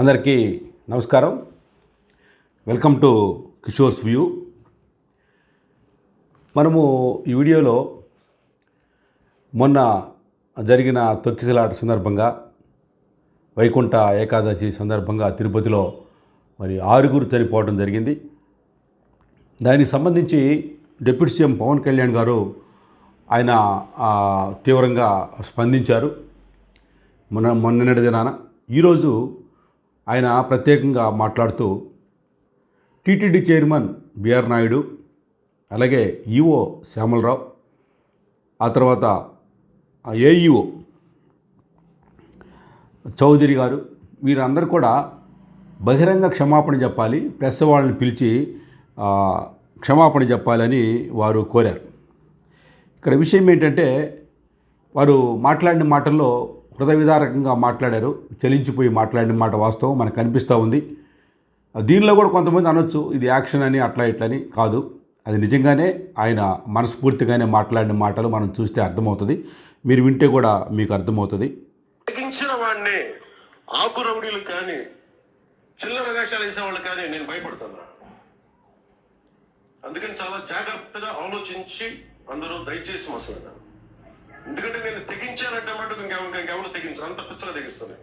అందరికీ నమస్కారం. Welcome to Kishore's view. మనము ఈ వీడియోలో మొన్న జరిగిన తొక్కిసలాట సందర్భంగా వైకుంఠ ఏకాదశి సందర్భంగా తిరుపతిలో మరి ఆరుగురు చనిపోవడం జరిగింది. దానికి సంబంధించి డిప్యూటీ సీఎం పవన్ కళ్యాణ్ గారు ఆయన తీవ్రంగా స్పందించారు. మొన్న మొన్నటి దినాన. ఈరోజు ఆయన ప్రత్యేకంగా మాట్లాడుతూ టీటీడీ చైర్మన్ బిఆర్ నాయుడు అలాగే ఈఓ శ్యామలరావు ఆ తర్వాత ఏఈఓ చౌదరి గారు వీరందరూ కూడా బహిరంగ క్షమాపణ చెప్పాలి ప్రెస్ వాళ్ళని పిలిచి క్షమాపణ చెప్పాలని వారు కోరారు. ఇక్కడ విషయం ఏంటంటే వారు మాట్లాడిన మాటల్లో హృదయ విదారకంగా మాట్లాడారు. చలించిపోయి మాట్లాడిన మాట వాస్తవం మనకు కనిపిస్తూ ఉంది. దీనిలో కూడా కొంతమంది అనొచ్చు ఇది యాక్షన్ అని అట్లా ఇట్లా అని కాదు. అది నిజంగానే ఆయన మనస్ఫూర్తిగానే మాట్లాడిన మాటలు మనం చూస్తే అర్థమవుతుంది. మీరు వింటే కూడా మీకు అర్థమవుతుంది. వాడిని ఆకు రౌడీలు కానీ చిల్లర వేషాలు వేసేవాళ్ళు కానీ నేను భయపడుతున్నా అందుకని చాలా జాగ్రత్తగా ఆలోచించి అందరూ దయచేసి మసలు ఎందుకంటే నేను తెగించానంటే మటుకు ఇంకెవరు తెగించాను. అంత పిచ్చగా తెగిస్తాను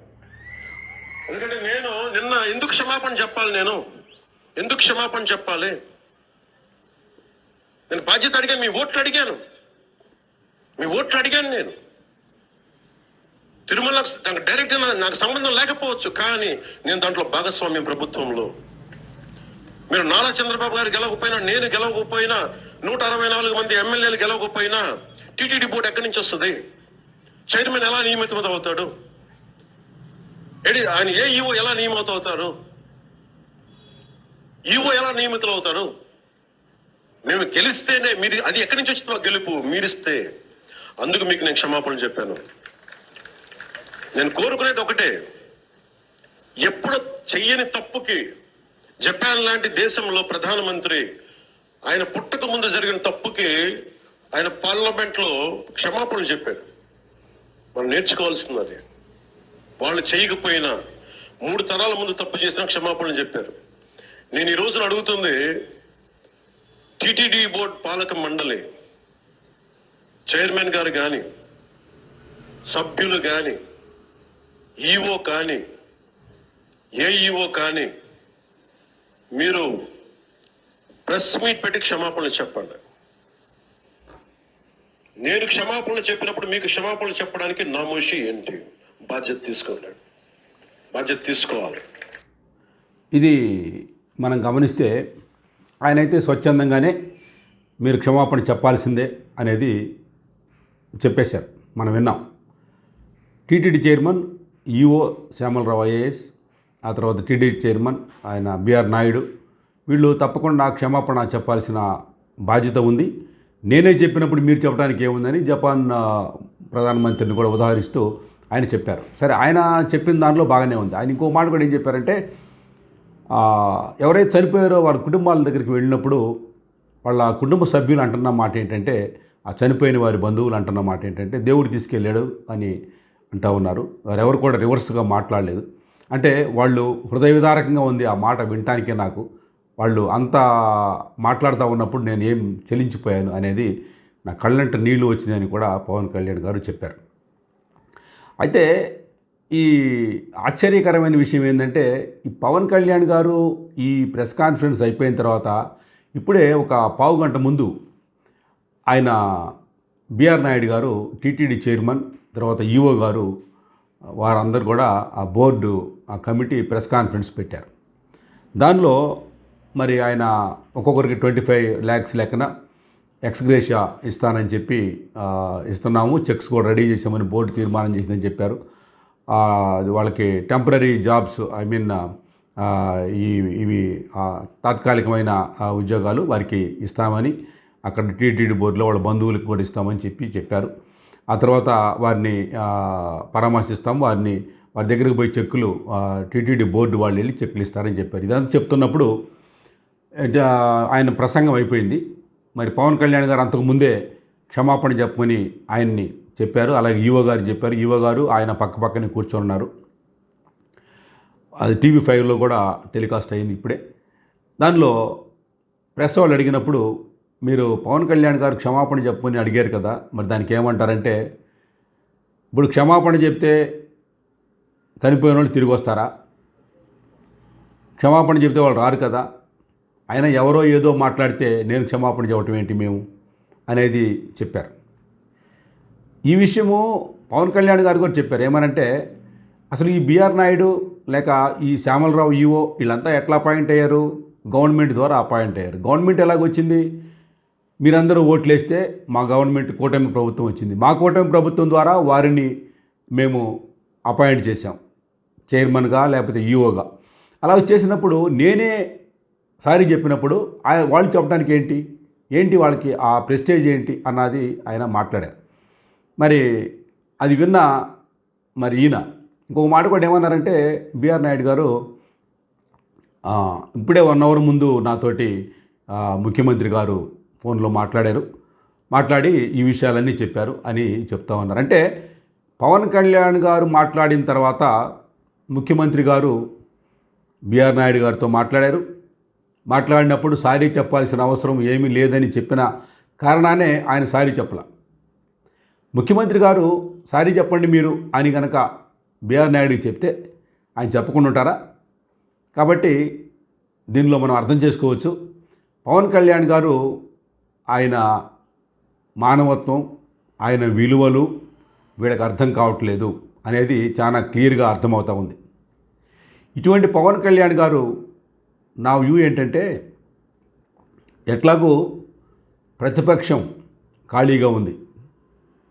ఎందుకంటే నేను నిన్న ఎందుకు క్షమాపణ చెప్పాలి నేను? ఎందుకు క్షమాపణ చెప్పాలి? నేను బాధ్యత అడిగాను మీ ఓట్లు అడిగాను. మీ ఓట్లు అడిగాను నేను. తిరుమల నాకు డైరెక్ట్ నాకు సంబంధం లేకపోవచ్చు కానీ నేను దాంట్లో భాగస్వామ్యం ప్రభుత్వంలో. మీరు నారా చంద్రబాబు గారు గెలవకపోయినా నేను గెలవకపోయినా నూట అరవై నాలుగు మంది ఎమ్మెల్యేలు గెలవకపోయినా టీటీడీ బోర్డు ఎక్కడి నుంచి వస్తుంది? చైర్మన్ ఎలా నియమితం అవుతాడు ఆయన ఏ ఈవో ఎలా నియమితం అవుతారు ఈవో ఎలా నియమితులు అవుతారు మేము గెలిస్తేనే మీరు అది ఎక్కడి నుంచి వచ్చిందో గెలుపు మీరిస్తే. అందుకు మీకు నేను క్షమాపణ చెప్పాను. నేను కోరుకునేది ఒకటే. ఎప్పుడు చెయ్యని తప్పుకి జపాన్ లాంటి దేశంలో ప్రధానమంత్రి ఆయన పుట్టక ముందు జరిగిన తప్పుకి ఆయన పార్లమెంట్లో క్షమాపణలు చెప్పారు. మనం నేర్చుకోవాల్సింది అది. వాళ్ళు చేయకపోయినా మూడు తరాల ముందు తప్పు చేసిన క్షమాపణలు చెప్పారు. నేను ఈ రోజున అడుగుతుంది టిటిడి బోర్డ్ పాలక మండలి చైర్మన్ గారు కానీ సభ్యులు కానీ ఈఓ కానీ ఏఈఓ కానీ మీరు ప్రెస్ మీట్ పెట్టి క్షమాపణలు చెప్పండి. నేను క్షమాపణలు చెప్పినప్పుడు మీకు క్షమాపణలు చెప్పడానికి నామోషి ఏంటి? బాధ్యత తీసుకోండి. బాధ్యత తీసుకోవాలి. ఇది మనం గమనిస్తే ఆయనైతే స్వచ్ఛందంగానే మీరు క్షమాపణ చెప్పాల్సిందే అనేది చెప్పేశారు. మనం విన్నాం. TTD chairman EO Syamala Rao IAS ఆ తర్వాత టీడీ చైర్మన్ ఆయన బిఆర్ నాయుడు వీళ్ళు తప్పకుండా క్షమాపణ చెప్పాల్సిన బాధ్యత ఉంది. నేనే చెప్పినప్పుడు మీరు చెప్పడానికి ఏముందని జపాన్ ప్రధానమంత్రిని కూడా ఉదాహరిస్తూ ఆయన చెప్పారు. సరే ఆయన చెప్పిన దాంట్లో బాగానే ఉంది. ఆయన ఇంకో మాట కూడా ఏం చెప్పారంటే ఎవరైతే చనిపోయారో వారి కుటుంబాల దగ్గరికి వెళ్ళినప్పుడు వాళ్ళ కుటుంబ సభ్యులు అంటున్న మాట ఏంటంటే ఆ చనిపోయిన వారి బంధువులు అంటున్న మాట ఏంటంటే దేవుడు తీసుకెళ్ళాడు అని అంటూ ఉన్నారు. వారెవరు కూడా రివర్స్గా మాట్లాడలేదు. అంటే వాళ్ళు హృదయ విదారకంగా ఉంది ఆ మాట వినటానికే నాకు. వాళ్ళు అంత మాట్లాడుతూ ఉన్నప్పుడు నేను ఏం చెలించిపోయాను అనేది నా కళ్ళంట నీళ్ళు వచ్చినాయని కూడా పవన్ కళ్యాణ్ గారు చెప్పారు. అయితే ఈ ఆశ్చర్యకరమైన విషయం ఏంటంటే ఈ పవన్ కళ్యాణ్ గారు ఈ ప్రెస్ కాన్ఫరెన్స్ అయిపోయిన తర్వాత ఇప్పుడే ఒక పావు గంట ముందు ఆయన బిఆర్ నాయుడు గారు టీటీడీ చైర్మన్ తర్వాత ఈఓ గారు వారందరూ కూడా ఆ బోర్డు ఆ కమిటీ ప్రెస్ కాన్ఫరెన్స్ పెట్టారు. దానిలో మరి ఆయన ఒక్కొక్కరికి ట్వంటీ ఫైవ్ ల్యాక్స్ లెక్కన ఎక్స్గ్రేషియా ఇస్తానని చెప్పి ఇస్తున్నాము. చెక్స్ కూడా రెడీ చేసామని బోర్డు తీర్మానం చేసిందని చెప్పారు. వాళ్ళకి టెంపరీ జాబ్స్ ఐ మీన్ ఈ ఇవి తాత్కాలికమైన ఉద్యోగాలు వారికి ఇస్తామని అక్కడ టీటీడీ బోర్డులో వాళ్ళ బంధువులకు కూడా ఇస్తామని చెప్పి చెప్పారు. ఆ తర్వాత వారిని పరామర్శిస్తాం వారిని వారి దగ్గరికి పోయి చెక్కులు టీటీడీ బోర్డు వాళ్ళు వెళ్ళి చెక్కులు ఇస్తారని చెప్పారు. ఇదంతా చెప్తున్నప్పుడు ఆయన ప్రసంగం అయిపోయింది. మరి పవన్ కళ్యాణ్ గారు అంతకు ముందే క్షమాపణ చెప్పమని ఆయన్ని చెప్పారు. అలాగే ఈవో గారు చెప్పారు. ఈవో గారు ఆయన పక్క పక్కనే కూర్చొని ఉన్నారు. అది టీవీ ఫైవ్లో కూడా టెలికాస్ట్ అయింది ఇప్పుడే. దానిలో ప్రెస్ వాళ్ళు అడిగినప్పుడు మీరు పవన్ కళ్యాణ్ గారు క్షమాపణ చెప్పుకొని అడిగారు కదా మరి దానికి ఏమంటారంటే ఇప్పుడు క్షమాపణ చెప్తే చనిపోయిన వాళ్ళు తిరిగి వస్తారా? క్షమాపణ చెప్తే వాళ్ళు రారు కదా అయినా ఎవరో ఏదో మాట్లాడితే నేను క్షమాపణ చెప్పటం ఏంటి మేము? అనేది చెప్పారు. ఈ విషయము పవన్ కళ్యాణ్ గారు కూడా చెప్పారు. ఏమనంటే అసలు ఈ బిఆర్ నాయుడు లేక ఈ శ్యామలరావు ఈవో వీళ్ళంతా ఎట్లా అపాయింట్ అయ్యారు? గవర్నమెంట్ ద్వారా అపాయింట్ అయ్యారు. గవర్నమెంట్ ఎలాగొచ్చింది మీరందరూ ఓట్లేస్తే మా గవర్నమెంట్ కూటమి ప్రభుత్వం వచ్చింది. మా కూటమి ప్రభుత్వం ద్వారా వారిని మేము అపాయింట్ చేశాం. చైర్మన్గా లేకపోతే ఈఓగా అలా చేసినప్పుడు నేనే సారీ చెప్పినప్పుడు ఆ- వాళ్ళు చెప్పడానికి ఏంటి? ఏంటి వాళ్ళకి ఆ ప్రెస్టేజ్ ఏంటి? అన్నది ఆయన మాట్లాడారు. మరి అది విన్న మరి ఈయన ఇంకొక మాట కూడా ఏమన్నారంటే బిఆర్ నాయుడు గారు ఇప్పుడే వన్ అవర్ ముందు నాతోటి ముఖ్యమంత్రి గారు ఫోన్లో మాట్లాడారు. మాట్లాడి ఈ విషయాలన్నీ చెప్పారు అని చెప్తా ఉన్నారు. అంటే పవన్ కళ్యాణ్ గారు మాట్లాడిన తర్వాత ముఖ్యమంత్రి గారు బిఆర్ నాయుడు గారితో మాట్లాడారు. మాట్లాడినప్పుడు సారీ చెప్పాల్సిన అవసరం ఏమీ లేదని చెప్పిన కారణానే ఆయన సారీ చెప్పల. ముఖ్యమంత్రి గారు సారీ చెప్పండి మీరు అని కనుక బీఆర్ నాయుడుకి చెప్తే ఆయన చెప్పకుండా ఉంటారా? కాబట్టి దీనిలో మనం అర్థం చేసుకోవచ్చు. పవన్ కళ్యాణ్ గారు ఆయన మానవత్వం ఆయన విలువలు వీళ్ళకి అర్థం కావట్లేదు అనేది చాలా క్లియర్గా అర్థమవుతూ ఉంది. ఇటువంటి పవన్ కళ్యాణ్ గారు నా వ్యూ ఏంటంటే ఎట్లాగూ ప్రతిపక్షం ఖాళీగా ఉంది.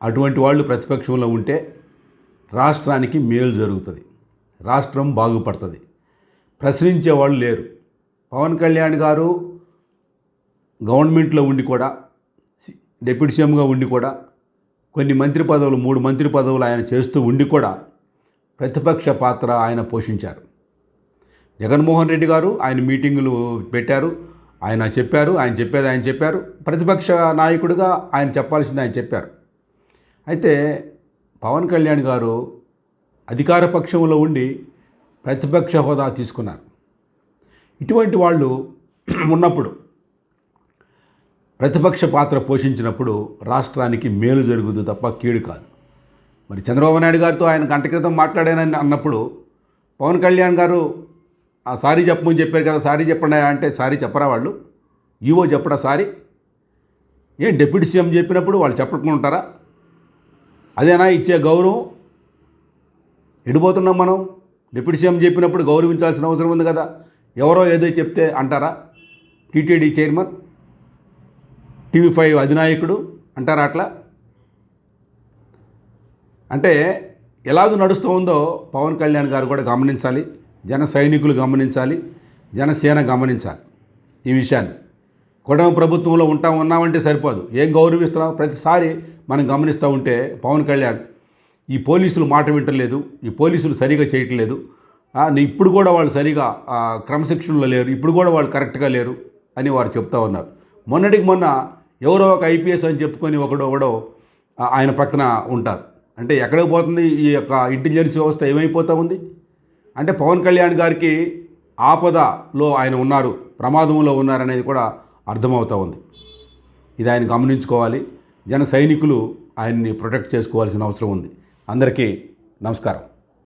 అటువంటి వాళ్ళు ప్రతిపక్షంలో ఉంటే రాష్ట్రానికి మేలు జరుగుతుంది. రాష్ట్రం బాగుపడుతుంది. ప్రశ్నించే వాళ్ళు లేరు. పవన్ కళ్యాణ్ గారు గవర్నమెంట్లో ఉండి కూడా డిప్యూటీ సీఎంగా ఉండి కూడా కొన్ని మంత్రి పదవులు మూడు మంత్రి పదవులు ఆయన చేస్తూ ఉండి కూడా ప్రతిపక్ష పాత్ర ఆయన పోషించారు. జగన్మోహన్ రెడ్డి గారు ఆయన మీటింగులు పెట్టారు. ఆయన చెప్పారు ఆయన చెప్పేది ఆయన చెప్పారు. ప్రతిపక్ష నాయకుడిగా ఆయన చెప్పాల్సింది ఆయన చెప్పారు. అయితే పవన్ కళ్యాణ్ గారు అధికార పక్షంలో ఉండి ప్రతిపక్ష హోదా తీసుకున్నారు. ఇటువంటి వాళ్ళు ఉన్నప్పుడు ప్రతిపక్ష పాత్ర పోషించినప్పుడు రాష్ట్రానికి మేలు జరుగుతుంది తప్ప కీడు కాదు. మరి చంద్రబాబు నాయుడు గారితో ఆయన గంట క్రితం మాట్లాడానని అన్నప్పుడు పవన్ కళ్యాణ్ గారు ఆ సారీ చెప్పమని చెప్పారు కదా సారీ చెప్పండి అంటే సారీ చెప్పరా వాళ్ళు? ఈవో చెప్పడా సారీ? ఏం డిప్యూటీ సీఎం చెప్పినప్పుడు వాళ్ళు చెప్పకుండా ఉంటారా? అదేనా ఇచ్చే గౌరవం? ఎడిపోతున్నాం మనం? డిప్యూటీ సీఎం చెప్పినప్పుడు గౌరవించాల్సిన అవసరం ఉంది కదా. ఎవరో ఏదో చెప్తే అంటారా? TTD chairman? టీవీ ఫైవ్ అధినాయకుడు అంటారా అట్లా? అంటే ఎలాగ నడుస్తూ ఉందో పవన్ కళ్యాణ్ గారు కూడా గమనించాలి. జన సైనికులు గమనించాలి జనసేన గమనించాలి ఈ విషయాన్ని. కుటుంబ ప్రభుత్వంలో ఉంటాం ఉన్నామంటే సరిపోదు. ఏం గౌరవిస్తున్నాం? ప్రతిసారి మనం గమనిస్తూ ఉంటే పవన్ కళ్యాణ్ ఈ పోలీసులు మాట వింటలేదు ఈ పోలీసులు సరిగా చేయట్లేదు. ఇప్పుడు కూడా వాళ్ళు సరిగా క్రమశిక్షణలో లేరు ఇప్పుడు కూడా వాళ్ళు కరెక్ట్గా లేరు అని వారు చెప్తా ఉన్నారు. మొన్నటికి మొన్న ఎవరో ఒక ఐపీఎస్ అని చెప్పుకొని ఒకడో ఒకడో ఆయన పక్కన ఉంటారు. అంటే ఎక్కడికి పోతుంది? ఈ యొక్క ఇంటెలిజెన్స్ వ్యవస్థ ఏమైపోతూ ఉంది? అంటే పవన్ కళ్యాణ్ గారికి ఆపదలో ఆయన ఉన్నారు ప్రమాదంలో ఉన్నారనేది కూడా అర్థమవుతూ ఉంది. ఇది ఆయన గమనించుకోవాలి. జన సైనికులు ఆయన్ని ప్రొటెక్ట్ చేసుకోవాల్సిన అవసరం ఉంది. అందరికీ నమస్కారం.